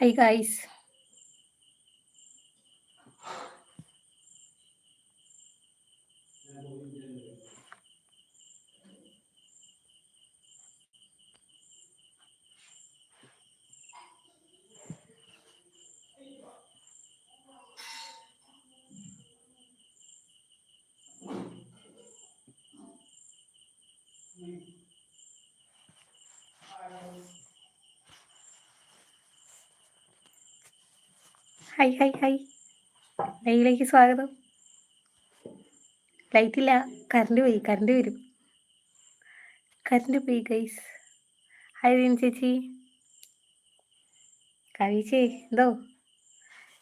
Hi guys. Hi hi hi. ലൈവിലേക്ക് സ്വാഗതം. Light ഇല്ല കറണ്ട് പോയി കറണ്ട് വരും. കറണ്ട് പോയി ഗൈസ് ഹായ് ദീൻ ചേച്ചി. കഴിച്ചേ? എന്തോ?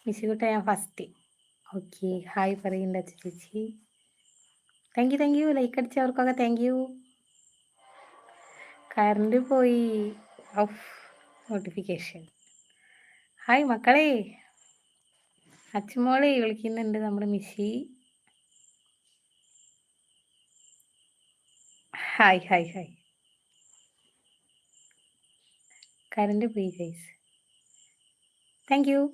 മിശുകുട്ട ഞാൻ ഫസ്റ്റ് ഓക്കെ ഹായ് പറയുന്നുണ്ട് അച്ഛ ചേച്ചി. Thank you thank you like അടിച്ചവർക്കൊക്കെ thank you current പോയി. ഓഫ് നോട്ടിഫിക്കേഷൻ ഹായ് മക്കളെ. അച്ചുമോളെ വിളിക്കുന്നുണ്ട് നമ്മുടെ Mishi. Hi hi hi. Current പോയി ഗൈസ്. താങ്ക് യു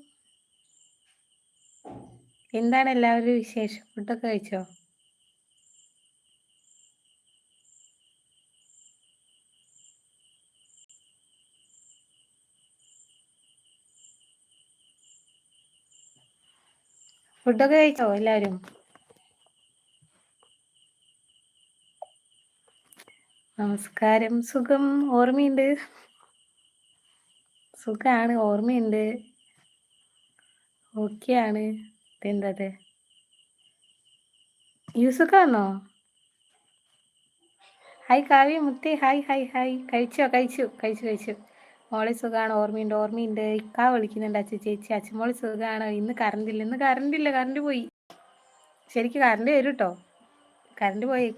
എന്താണ് എല്ലാവരും വിശേഷം? ഫുഡൊക്കെ കഴിച്ചോ? ഫുഡൊക്കെ കഴിച്ചോ എല്ലാരും? നമസ്കാരം. സുഖം. ഓർമ്മയുണ്ട്? സുഖാണ്. ഓർമ്മയുണ്ട്. ഓക്കെയാണ്. ആണ് യൂസുക്ക വന്നോ? ഹായ് കാവ്യ മുത്തി. ഹായ് ഹായ് ഹായ് കഴിച്ചോ? കഴിച്ചു. കഴിച്ചു കഴിച്ചു. മോളെ സുഖമാണ് ഓർമ്മയുണ്ട് ഓർമ്മയുണ്ട്. ഇക്കാ വിളിക്കുന്നുണ്ട് അച്ഛ ചേച്ചി അച്ഛമോളെ സുഖമാണ് ഇന്ന് കറണ്ട് ഇല്ല ഇന്ന് കറണ്ട് ഇല്ല കറണ്ട് പോയി. ശരിക്കും കറണ്ട് വരും കേട്ടോ കറണ്ട് പോയി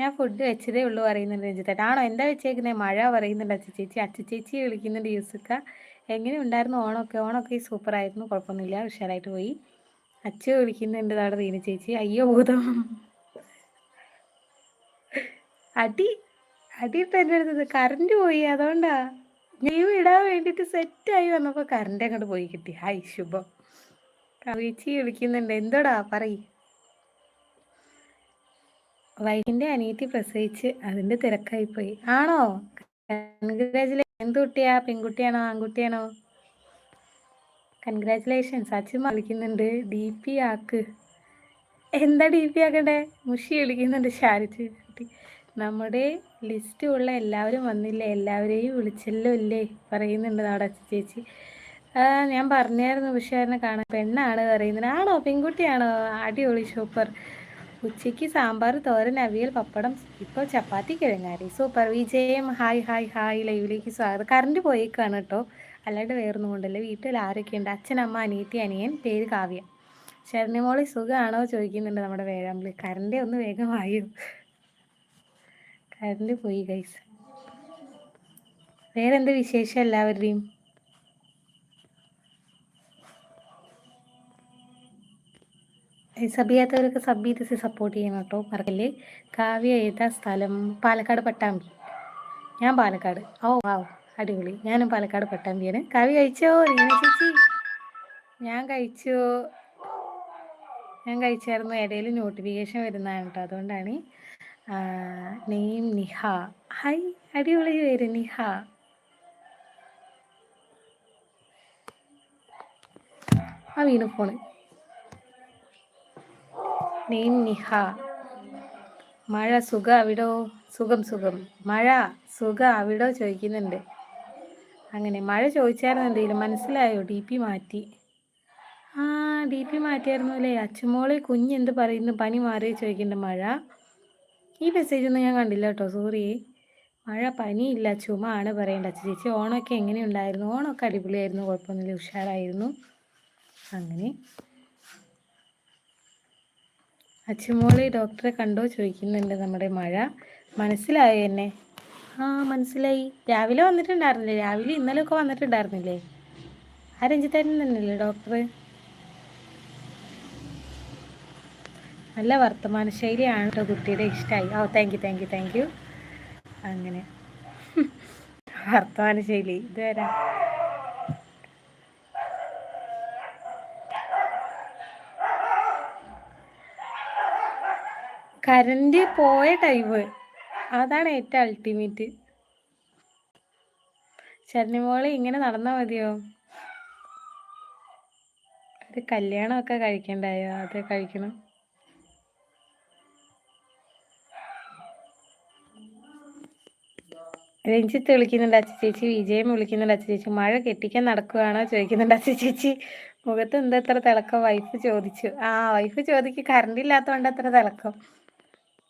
ഞാൻ ഫുഡ് വെച്ചതേ ഉള്ളൂ പറയുന്നുണ്ട് രഞ്ജിത്തേട്ട ആണോ എന്താ വെച്ചേക്കുന്നത് മഴ പറയുന്നുണ്ട് അച്ഛ ചേച്ചി. അച്ഛ ചേച്ചി വിളിക്കുന്നുണ്ട് യൂസുക്ക. എങ്ങനെ ഉണ്ടായിരുന്നു ഓണമൊക്കെ? ഓണമൊക്കെ സൂപ്പർ ആയിരുന്നു കുഴപ്പമൊന്നുമില്ല ഉഷാറായിട്ട് പോയി. അച്ഛ വിളിക്കുന്നുണ്ട് അവിടെ റീന ചേച്ചി. അയ്യോ ഭൂതം. അടി. എന്റെ അടുത്തത് കറണ്ട് പോയി അതുകൊണ്ടാ. ലീവ് ഇടാൻ സെറ്റ് സെറ്റായി വന്നപ്പോ കറണ്ട് അങ്ങോട്ട് പോയി കിട്ടി. ഹായ് ശുഭം. കവിച്ചി വിളിക്കുന്നുണ്ട്. എന്തോടാ? പറയ്. വൈഫിന്റെ അനിയത്തി പ്രസവിച്ച് അതിന്റെ തിരക്കായി പോയി. ആണോ? കൺഗ്രാചുലേഷൻ എന്ത് കുട്ടിയാ? പെൺകുട്ടിയാണോ ആൺകുട്ടിയാണോ? കൺഗ്രാചുലേഷൻസ് അച്ഛൻ വിളിക്കുന്നുണ്ട്. ഡി പി ആക്ക്. എന്താ ഡി പി ആക്കണ്ടേ? മുഷി വിളിക്കുന്നുണ്ട്. ഷാരിച്ച് നമ്മുടെ ലിസ്റ്റ് ഉള്ള എല്ലാവരും വന്നില്ലേ? എല്ലാവരെയും വിളിച്ചല്ലോ ഇല്ലേ? പറയുന്നുണ്ട് നാടെ ചേച്ചി. ഞാൻ പറഞ്ഞായിരുന്നു പക്ഷേ കാണാൻ. പെണ്ണാണ് പറയുന്നത്. ആണോ? പെൺകുട്ടിയാണോ? അടിപൊളി സൂപ്പർ ഉച്ചയ്ക്ക് സാമ്പാർ തോരൻ അവിയൽ പപ്പടം ഇപ്പോൾ chapati കിഴങ്ങാരി. Super Vijayam. Hi hi hi ലൈവിലേക്ക് സ്വാഗതം. കറണ്ട് പോയേക്കാണ് കേട്ടോ. അല്ലാണ്ട് വേറൊന്നും കൊണ്ടല്ലേ. വീട്ടിൽ ആരൊക്കെയുണ്ട്? അച്ഛനമ്മ അനിയത്തി അനിയൻ പേര് കാവ്യ. ശരണ്യമോളി സുഖമാണോ ചോദിക്കുന്നുണ്ട് നമ്മുടെ വേഴാമ്പലി. കറണ്ടേ ഒന്ന് വേഗം കറണ്ട് പോയി ഗൈസ് വേറെന്ത് വിശേഷം എല്ലാവരുടെയും? സബ് ചെയ്യാത്തവരൊക്കെ സബ് ചെയ്ത് സപ്പോർട്ട് ചെയ്യണം കേട്ടോ. മറക്കൽ കാവ്യ ഏതാ സ്ഥലം പാലക്കാട് പട്ടാമ്പി. ഞാൻ പാലക്കാട്. ഓ വാവ് അടിപൊളി. ഞാനും പാലക്കാട് പട്ടാമ്പിയാണ്. കാവ്യ കഴിച്ചോ? റീന ചേച്ചി? ഞാൻ കഴിച്ചു? ഞാൻ കഴിച്ചായിരുന്നു. ഇടയിൽ നോട്ടിഫിക്കേഷൻ വരുന്നതാണ് കേട്ടോ. അതുകൊണ്ടാണ് നെയിം നിഹ. ഹൈ അടിപൊളി പേര് നിഹ. ആ വീണു ഫോണ് നെയിം നിഹ. മഴ സുഖ അവിടോ? സുഖം സുഖം. മഴ സുഖ അവിടോ? ചോദിക്കുന്നുണ്ട്. അങ്ങനെ മഴ ചോദിച്ചായിരുന്നു എന്തെങ്കിലും മനസ്സിലായോ? ഡി പി മാറ്റി. ആ ഡി പി മാറ്റിയായിരുന്നു അല്ലേ? അച്ഛമോളെ കുഞ്ഞെന്ത് പറയുന്നു? പനി മാറി ചോദിക്കുന്നുണ്ട് മഴ. ഈ മെസ്സേജ് ഒന്നും ഞാൻ കണ്ടില്ല കേട്ടോ സോറി മഴ പനിയില്ല ചുമ ആണ് പറയേണ്ട ചേച്ചി ഓണമൊക്കെ എങ്ങനെയുണ്ടായിരുന്നു? ഓണമൊക്കെ അടിപൊളിയായിരുന്നു കുഴപ്പമൊന്നുമില്ല ഉഷാറായിരുന്നു. അങ്ങനെ. അച്ഛമോളെ ഡോക്ടറെ കണ്ടോ? ചോദിക്കുന്നുണ്ട് നമ്മുടെ മഴ. മനസ്സിലായോ എന്നെ? ആ മനസ്സിലായി. രാവിലെ വന്നിട്ടുണ്ടായിരുന്നില്ലേ? രാവിലെ ഇന്നലെയൊക്കെ വന്നിട്ടുണ്ടായിരുന്നില്ലേ? ആ രഞ്ജിത്തേട്ടൻ തന്നെയല്ലേ ഡോക്ടർ നല്ല വർത്തമാന ശൈലിയാണ് കേട്ടോ കുട്ടിയുടെ ഇഷ്ടമായി ഓ thank you thank you thank you അങ്ങനെ. വർത്തമാന ശൈലി. ഇതുവരാ. കരണ്ട് പോയ ടൈം അതാണ് ഏറ്റവും അൾട്ടിമേറ്റ് ശരണിമോളെ ഇങ്ങനെ നടന്നാൽ മതിയോ? ഒരു കല്യാണമൊക്കെ കഴിക്കണ്ടായോ? അത് കഴിക്കണം. രഞ്ജിത്ത് വിളിക്കുന്നുണ്ട് അച്ഛ ചേച്ചി വിജയം വിളിക്കുന്നുണ്ട് അച്ഛ ചേച്ചി മഴ കെട്ടിക്കാൻ നടക്കുകയാണോ ചോദിക്കുന്നുണ്ട് അച്ഛ ചേച്ചി. മുഖത്ത് എന്താ ഇത്ര തിളക്കം? വൈഫ് ചോദിച്ചു. ആ വൈഫ് ചോദിക്ക് കറണ്ട് ഇല്ലാത്തതുകൊണ്ട് അത്ര തിളക്കം.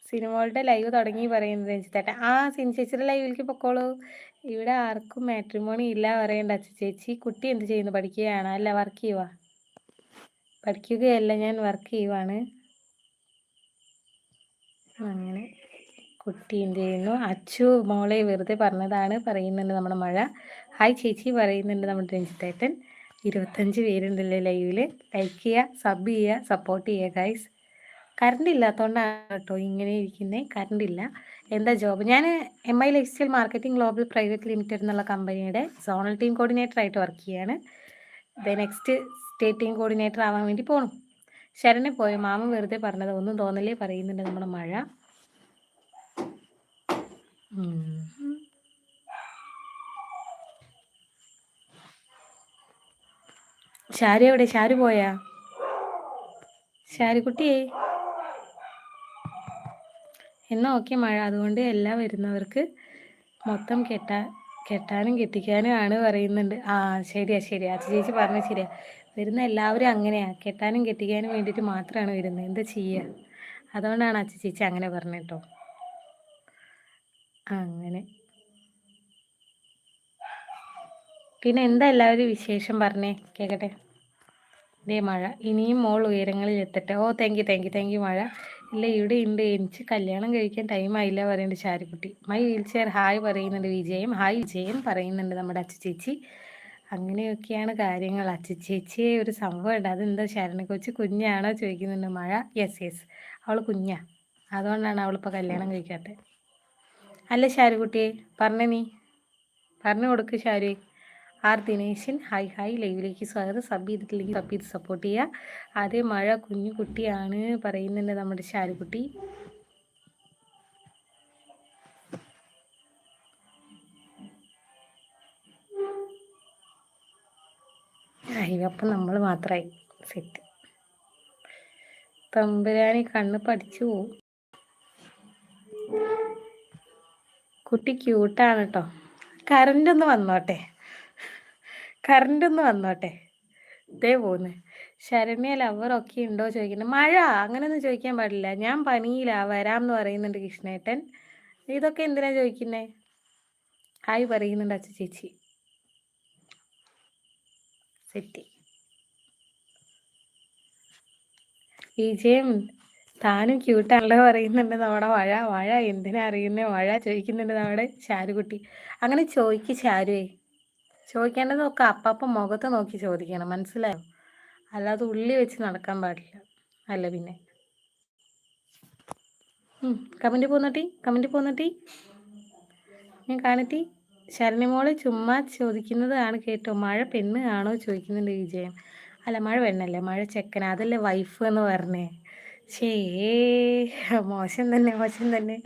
സിനിമകളുടെ ലൈവ് തുടങ്ങി പറയുന്നത് രഞ്ജിത്തേട്ടൻ ആ സിനി ചേച്ചിയുടെ ലൈവിലേക്ക് പൊക്കോളൂ. ഇവിടെ ആർക്കും മാട്രിമോണി ഇല്ല പറയണ്ട അച്ഛ ചേച്ചി. കുട്ടി എന്ത് ചെയ്യുന്നു? പഠിക്കുകയാണ്? അല്ല വർക്ക് ചെയ്യുക പഠിക്കുകയല്ല ഞാൻ വർക്ക് ചെയ്യുവാണ്. അങ്ങനെ കുട്ടി എന്ത് ചെയ്യുന്നു? അച്ചു മോളെ വെറുതെ പറഞ്ഞതാണ്. പറയുന്നുണ്ട് നമ്മുടെ മഴ. ഹായ് ചേച്ചി പറയുന്നുണ്ട് നമ്മുടെ രഞ്ജിത്തേട്ടൻ. ഇരുപത്തഞ്ച് പേരുണ്ടല്ലേ ലൈവിൽ ലൈക്ക് ചെയ്യുക സബ് ചെയ്യുക സപ്പോർട്ട് ചെയ്യുക ഗൈസ് കറണ്ട് ഇല്ലാത്തതുകൊണ്ടാണ് കേട്ടോ ഇങ്ങനെ ഇരിക്കുന്നത് കറണ്ട് ഇല്ല. എന്താ ജോബ് ഞാൻ M I lifestyle marketing global private limited എന്നുള്ള കമ്പനിയുടെ സോണൽ ടീം കോർഡിനേറ്റർ ആയിട്ട് വർക്ക് ചെയ്യാണ്. The next state team coordinator ആവാൻ വേണ്ടി പോകണം ശരണെ പോയ? മാമ വെറുതെ പറഞ്ഞത് ഒന്നും തോന്നലേ പറയുന്നുണ്ട് നമ്മുടെ മഴ. ഷാരു എവിടെ? ഷാരി പോയാ? ഷാരുക്കുട്ടിയേ എന്നാ ഓക്കെ മഴ. അതുകൊണ്ട് എല്ലാം വരുന്നവർക്ക് മൊത്തം കെട്ടാ കെട്ടാനും കെട്ടിക്കാനും ആണ് പറയുന്നുണ്ട്. ആ ശരിയാ ശരിയാ. അച്ഛ ചേച്ചി പറഞ്ഞ ശരിയാ. വരുന്ന എല്ലാവരും അങ്ങനെയാ. കെട്ടാനും കെട്ടിക്കാനും വേണ്ടിയിട്ട് മാത്രമാണ് വരുന്നത്. എന്താ ചെയ്യുക അതുകൊണ്ടാണ് അച്ഛ ചേച്ചി അങ്ങനെ പറഞ്ഞിട്ടോ അങ്ങനെ. പിന്നെ എന്താ എല്ലാവരും വിശേഷം പറഞ്ഞേ? കേക്കട്ടെ. ഇതേ മഴ. ഇനിയും മോൾ ഉയരങ്ങളിൽ എത്തട്ടെ ഓ thank you thank you thank you മഴ. ഇല്ല ഇവിടെ ഉണ്ട്. എനിക്ക് കല്യാണം കഴിക്കാൻ ടൈം ആയില്ല പറയുന്നുണ്ട് ചാരിക്കുട്ടി. മൈ വീൽ ചെയർ ഹായ് പറയുന്നുണ്ട് വിജയം. ഹായ് വിജയം പറയുന്നുണ്ട് നമ്മുടെ അച്ഛ ചേച്ചി. അങ്ങനെയൊക്കെയാണ് കാര്യങ്ങൾ. അച്ഛ ചേച്ചിയെ ഒരു സംഭവം ഉണ്ട്. അതെന്താ ശരണെ കൊച്ചു? കുഞ്ഞാണോ ചോദിക്കുന്നുണ്ട് മഴ? യെസ് യെസ് അവൾ കുഞ്ഞാ. അതുകൊണ്ടാണ് അവളിപ്പോൾ കല്യാണം കഴിക്കാത്തത് അല്ല ഷാരുകുട്ടിയെ പറഞ്ഞ നീ. പറഞ്ഞു കൊടുക്ക് Sharu R Dineshan hi hi. ലൈവിലേക്ക് സ്വാഗതം. സബ് ചെയ്തിട്ടില്ലെങ്കിൽ സബ് ചെയ്ത് സപ്പോർട്ട് ചെയ്യുക അതേ മഴ കുഞ്ഞു കുട്ടിയാണ് പറയുന്നുണ്ട് നമ്മുടെ ഷാരുകുട്ടി അപ്പം നമ്മൾ മാത്രമായി സെറ്റ് തമ്പുരാനി കണ്ണ് പഠിച്ചു പോവും കുട്ടി ക്യൂട്ടാണ് കേട്ടോ കറണ്ട് ഒന്ന് വന്നോട്ടെ. കറണ്ട് ഒന്ന് വന്നോട്ടെ. ഇതേ പോന്ന്. ശരണ്യ ഒക്കെ ഉണ്ടോ ചോദിക്കുന്നത് മഴ? അങ്ങനെയൊന്നും ചോദിക്കാൻ പാടില്ല. ഞാൻ പനിയില്ല വരാം എന്ന് പറയുന്നുണ്ട് കൃഷ്ണേട്ടൻ. ഇതൊക്കെ എന്തിനാ ചോദിക്കുന്നേ? ഹായ് പറയുന്നുണ്ട് അച്ഛ ചേച്ചി. സെറ്റി. വിജയം താനും ക്യൂട്ടാണല്ലോ പറയുന്നുണ്ട്. നമ്മുടെ വഴ വഴ എന്തിനാ അറിയുന്നേ? വഴ ചോദിക്കുന്നുണ്ട് നമ്മുടെ ചാരുകുട്ടി. അങ്ങനെ ചോദിക്ക് ചാരുവേ. ചോദിക്കേണ്ടത് നോക്കാം അപ്പപ്പം മുഖത്ത് നോക്കി ചോദിക്കണം. മനസ്സിലായോ? അല്ലാതെ ഉള്ളി വെച്ച് നടക്കാൻ പാടില്ല. അല്ല പിന്നെ. കമന്റ് പോന്നട്ടി കമന്റ് പോന്നട്ടി ഞാൻ കാണട്ടി. മോൾ ചുമ്മാ ചോദിക്കുന്നതാണ് കേട്ടോ. മഴ പെണ്ണ് ആണോ ചോദിക്കുന്നുണ്ട് വിജയൻ. അല്ല മഴ പെണ്ണല്ലേ? മഴ ചെക്കന. അതല്ലേ വൈഫ് എന്ന് പറഞ്ഞേ. മോശം തന്നെ മോശം തന്നെ.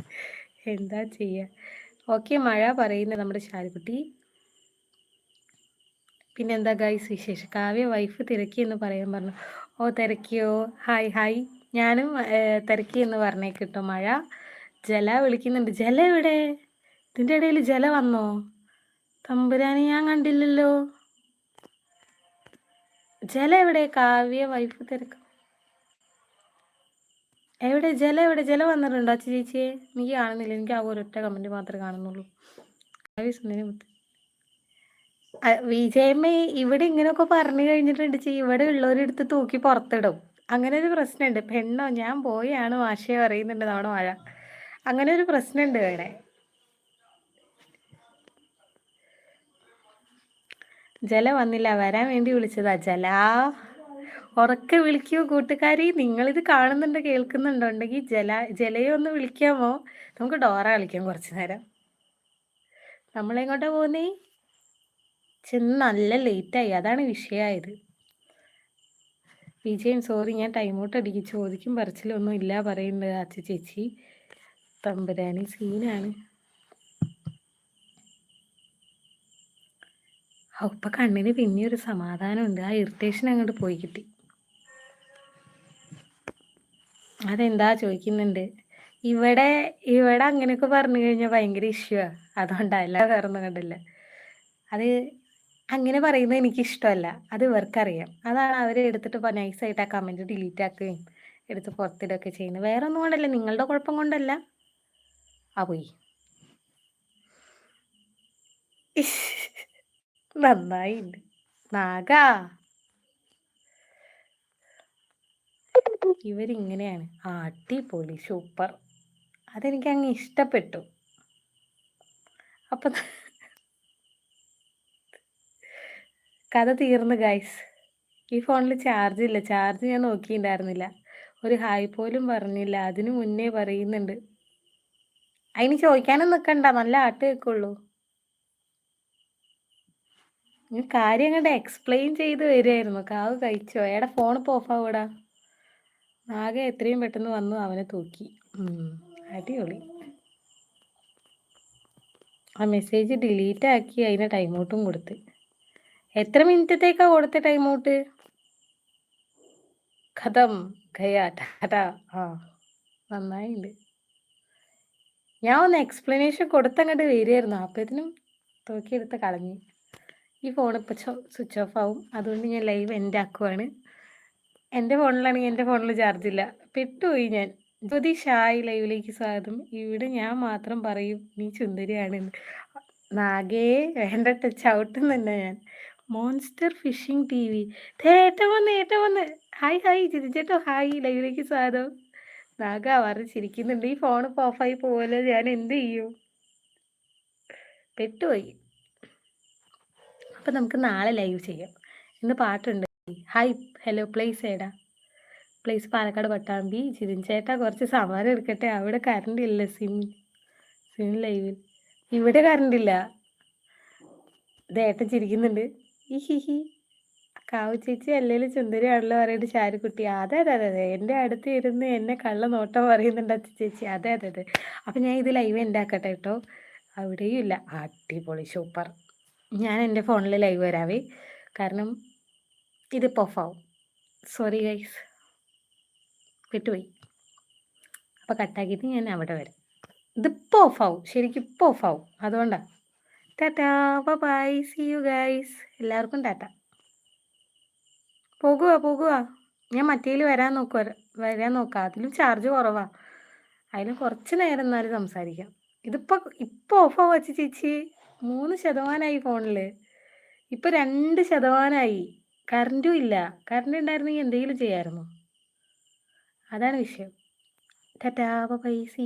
എന്താ ചെയ്യുക ഓക്കെ മഴ പറയുന്നത് നമ്മുടെ ശാരിക്കുട്ടി പിന്നെന്താ ഗൈസ് വിശേഷം? കാവ്യ വൈഫ് തിരക്കി എന്ന് പറയാൻ പറഞ്ഞു. ഓ തിരക്കിയോ? ഹായ് ഹായ് ഞാനും തിരക്കി എന്ന് പറഞ്ഞേ കിട്ടും. മഴ. ജല വിളിക്കുന്നുണ്ട്. ജല എവിടെ? ഇതിന്റെ ഇടയിൽ ജല വന്നോ? തമ്പുരാനി ഞാൻ കണ്ടില്ലല്ലോ. ജല എവിടെ? കാവ്യ വൈഫ് തിരക്ക്. എവിടെ ജല എവിടെ? ജല വന്നിട്ടുണ്ടോ അച്ഛ ചേച്ചിയെ? എനിക്ക് കാണുന്നില്ല. എനിക്ക് ആ ഒരൊറ്റ കമന്റ് മാത്രമേ കാണുന്നുള്ളൂ. വിജയമ്മ ഇവിടെ ഇങ്ങനെയൊക്കെ പറഞ്ഞു കഴിഞ്ഞിട്ടുണ്ട്. ചേച്ചി ഇവിടെ ഉള്ളവരെടുത്ത് തൂക്കി പുറത്തിടും. അങ്ങനെ ഒരു പ്രശ്നമുണ്ട്. പെണ്ണോ ഞാൻ പോയാണ് വാശയെ പറയുന്നുണ്ട് നമ്മുടെ മഴ അങ്ങനെ ഒരു പ്രശ്നമുണ്ട് ഇവിടെ. ജല വന്നില്ല. വരാൻ വേണ്ടി വിളിച്ചതാ. ജല. ഉറക്കെ വിളിക്കൂ കൂട്ടുകാരി. ഇത് കാണുന്നുണ്ട് കേൾക്കുന്നുണ്ടോ. ഉണ്ടെങ്കിൽ ജല ജലയെ ഒന്ന് വിളിക്കാമോ? നമുക്ക് ഡോറ കളിക്കാം കുറച്ചു നേരം. നമ്മളെങ്ങോട്ടാ പോകുന്നേ ചെന്ന് നല്ല ലേറ്റായി. അതാണ് വിഷയമായത് വിജയൻ സോറി ഞാൻ ടൈമൗട്ട് അടിക്കും. ചോദിക്കും പറച്ചിലൊന്നും ഇല്ല പറയുന്നുണ്ട് അച്ഛ ചേച്ചി. തമ്പുരാനി സീനാണ്. ഇപ്പൊ കണ്ണിന് പിന്നെ ഒരു സമാധാനമുണ്ട്. ആ ഇറിറ്റേഷൻ അങ്ങോട്ട് പോയി കിട്ടി. അതെന്താ ചോദിക്കുന്നുണ്ട്? ഇവിടെ ഇവിടെ അങ്ങനെയൊക്കെ പറഞ്ഞു കഴിഞ്ഞാൽ ഭയങ്കര ഇഷ്യൂ അതുകൊണ്ടാ അല്ല വേറെ ഒന്നും കണ്ടില്ല. അത് അങ്ങനെ പറയുന്നത് എനിക്ക് ഇഷ്ടമല്ല അത് ഇവർക്കറിയാം. അതാണ് അവർ എടുത്തിട്ട് നൈസായിട്ട് ആ കമന്റ് ഡിലീറ്റ് ആക്കുകയും എടുത്ത് പുറത്തിടുകയൊക്കെ ചെയ്യുന്നത്. വേറെ ഒന്നും കൊണ്ടല്ല. നിങ്ങളുടെ കുഴപ്പം കൊണ്ടല്ല. ആ പോയി. നന്നായി നന്നായിണ്ട്. നാഗാ. ഇവരിങ്ങനെയാണ്. അടിപൊളി സൂപ്പർ. അതെനിക്ക് അങ്ങ് ഇഷ്ടപ്പെട്ടു. അപ്പം കഥ തീർന്നു ഗൈസ് ഈ ഫോണിൽ ചാർജ് ഇല്ല. ചാർജ് ഞാൻ നോക്കിയിട്ടുണ്ടായിരുന്നില്ല. ഒരു ഹായ് പോലും പറഞ്ഞില്ല. അതിനു മുന്നേ പറയുന്നുണ്ട്. അതിന് ചോദിക്കാനും നിൽക്കണ്ട നല്ല ആട്ട് കേൾക്കുള്ളൂ. കാര്യം കണ്ട് എക്സ്പ്ലെയിൻ ചെയ്ത് വരുമായിരുന്നു കാവ് കഴിച്ചോ? എടാ ഫോൺ ഇപ്പോൾ ഓഫാവൂടാ ആകെ എത്രയും പെട്ടെന്ന് വന്നു അവനെ തൂക്കി. അടിപൊളി. ആ മെസ്സേജ് ഡിലീറ്റ് ആക്കി അതിന് ടൈം ഔട്ടും കൊടുത്ത്. എത്ര മിനിറ്റത്തേക്കാ കൊടുത്ത ടൈം ഔട്ട് ഖതം ഖയാ ടാറ്റാ. ആ നന്നായിണ്ട്. ഞാൻ ഒന്ന് എക്സ്പ്ലനേഷൻ കൊടുത്തങ്ങോട്ട് വരികയായിരുന്നു. അപ്പത്തിനും തൂക്കിയെടുത്ത് കളഞ്ഞു. ഈ ഫോൺ ഇപ്പോൾ സ്വിച്ച് ഓഫ് ആവും. അതുകൊണ്ട് ഞാൻ ലൈവ് എന്റെ ആക്കുവാണ്. എന്റെ ഫോണിലാണെങ്കിൽ എന്റെ ഫോണിൽ ചാർജ് ഇല്ല. പെട്ടുപോയി ഞാൻ. ജ്യോതി ഷായ് ലൈവിലേക്ക് സ്വാഗതം. ഇവിടെ ഞാൻ മാത്രം പറയും നീ സുന്ദരിയാണെന്ന് നാഗേ വേണ്ട ടച്ച് ഔട്ട് ചവിട്ടുന്നുണ്ട് ഞാൻ മോൺസ്റ്റർ ഫിഷിംഗ് ടി വി ഏട്ടം വന്ന് ഏട്ടം വന്ന്. ഹായ് ഹായ് ചിരിച്ചേട്ടോ ഹായ് ലൈവിലേക്ക് സ്വാഗതം. നാഗ അവർ ചിരിക്കുന്നുണ്ട്. ഈ ഫോൺ ഇപ്പോൾ ഓഫായി പോവല്ലോ. ഞാൻ എന്ത് ചെയ്യും? പെട്ടുപോയി. അപ്പം നമുക്ക് നാളെ ലൈവ് ചെയ്യാം. ഇന്ന് പാട്ടുണ്ട്. ഹായ് ഹലോ പ്ലേസ് ഏടാ പ്ലേസ് പാലക്കാട് പട്ടാമ്പി. ജിതിൻ ചേട്ടാ കുറച്ച് സമരം എടുക്കട്ടെ. അവിടെ കറണ്ട് ഇല്ല സിം സിം ലൈവിൽ ഇവിടെ കറണ്ട് ഇല്ല. ദേട്ടൻ ചിരിക്കുന്നുണ്ട്. ഈ ഹി ഹി കാവ് ചേച്ചി അല്ലെങ്കിൽ ചുന്ദരിയാണല്ലോ പറയുന്നത് ചാരുക്കുട്ടി അതെ അതെ അതെ അതെ. എന്റെ അടുത്ത് ഇരുന്ന് എന്നെ കള്ള നോട്ടം പറയുന്നുണ്ട് അച്ഛ ചേച്ചി. അതെ അതെ അതെ. അപ്പം ഞാൻ ഇത് ലൈവ് ഉണ്ടാക്കട്ടെ കേട്ടോ അവിടെയും ഇല്ല. അടിപൊളി സൂപ്പർ ഞാൻ എന്റെ ഫോണിൽ ലൈവ് വരാവേ. കാരണം ഇതിപ്പോൾ ഓഫാവും സോറി ഗൈസ് വിട്ടുപോയി. അപ്പോൾ കട്ടാക്കിയിട്ട് ഞാൻ അവിടെ വരാം. ഇതിപ്പോൾ ഓഫാവും ശരിക്കും ഇപ്പോൾ ഓഫാവും അതുകൊണ്ടാണ് tata bye see you guys എല്ലാവർക്കും ടാറ്റ പോകുക പോകുക ഞാൻ മറ്റേതിൽ വരാൻ നോക്കുക വരാൻ നോക്കാം. അതിലും ചാർജ് കുറവാണ് അതിലും കുറച്ച് നേരം എന്നാലും സംസാരിക്കാം. ഇതിപ്പോൾ ഇപ്പോൾ ഓഫാവും വച്ച് ചേച്ചി മൂന്ന് ശതമാനമായി ഫോണിൽ ഇപ്പോൾ രണ്ട് ശതമാനമായി കറണ്ടും ഇല്ല. കറണ്ട് ഉണ്ടായിരുന്നെങ്കിൽ എന്തെങ്കിലും ചെയ്യാമായിരുന്നു. അതാണ് വിഷയം. Tata bye C